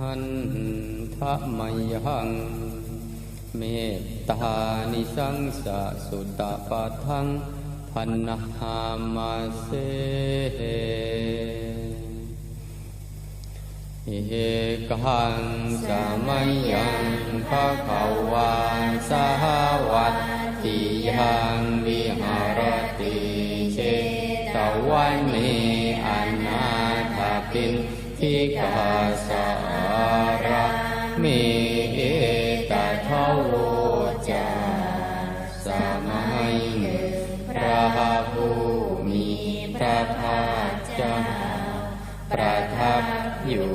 หันทะมยัง เมตตานิสังสะสุตตะปะทังพันนหามาเสเอกังสามัยยังภะคะวาสาวัตติยังวิหารติเชตวันเนอนาถปินทิกาสาาระเมเอตทโวจาสมัยหนึ่งพระผู้มีพระภาคเจ้าประทับอยู่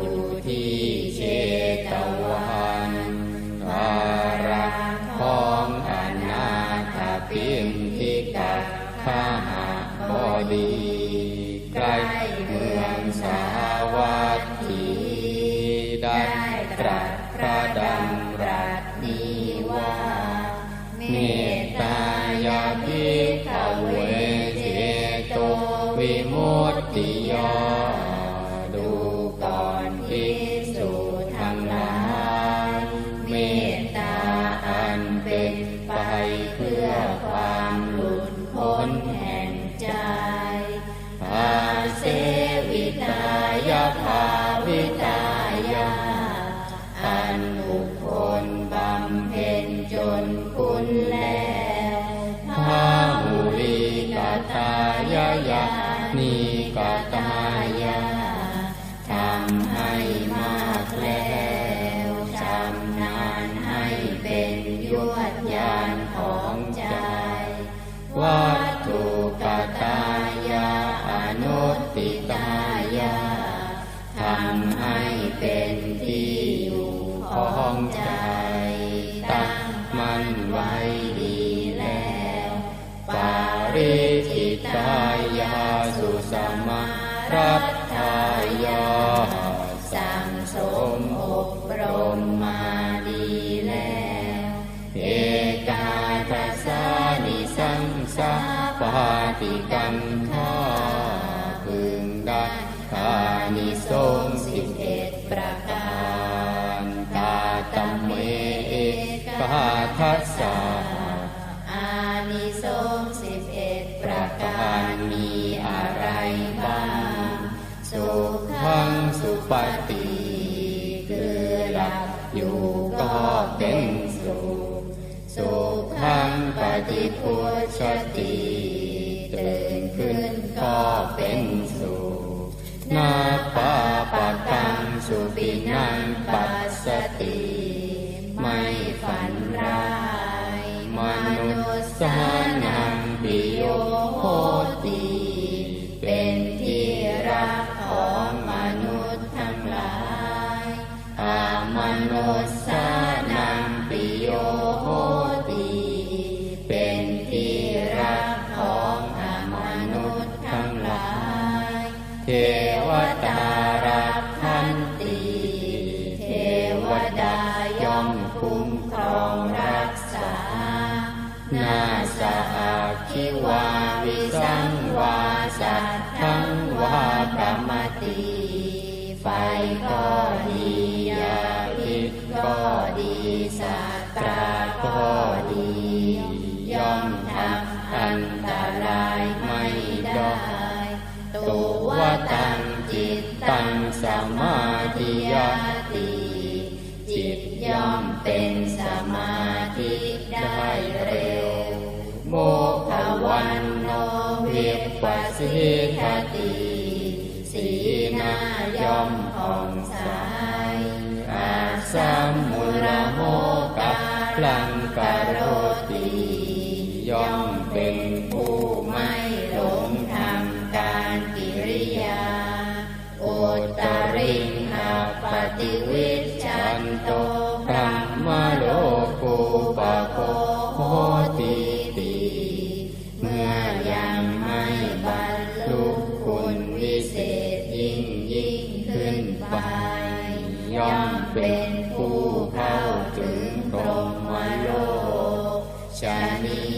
ที่เชตวันอารักของอนาถปินทิกาข้าหาบดีใกล้ เมตตายาพิกเวเจโตวิมุตติยาดูก่อนพิสุทั้งหลายเมตตาอันเป็นไปเพื่อความหลุดพ้นำให้เป็นที่อยู่ของใจ ตั้งมันไว้ดีแล้ว ปาริจิตายาสุสมารับทายาสั่งสมอบรมมาดีแล้ว เอกาทัสานิสังสาปาติกันทาพึงได้ทานิสง ทัสสาอานิสงส์สิบเอ็ดประการมีอะไรบ้าง สุขังสุปฏิคือหลับอยู่ก็เป็นสุข สุขังปฏิพุชติตื่นขึ้นก็เป็นสุข นาปาปะกังสุปินังปัสสติ วดาย่อมคุ้มครองรักษา นาสะอาคิวาวิสังวาสัตทั้งวากรรมติ ไฟก็ดียาพิษก็ดีสัตราก็ดี ย่อมทำอันตรายไม่ได้ ตัวตังจิตตังสมา ย่อมเป็นสมาธิได้เร็ว โมขวันโนวิปัสสิทติสีหนาย่อมผ่องใสอาสัมมุลโมกะพลังกโรติย่อมเป็นผู้ไม่หลงทำการกิริยา โอตริงอาปฏิวิชชันโต รมโลกุปโคโหติติเมื่อยังไม่บรรลุคุณวิเศษยิ่งยิ่งขึ้นไป ย่อมเป็นผู้เข้าถึงพรหมโลกชนิ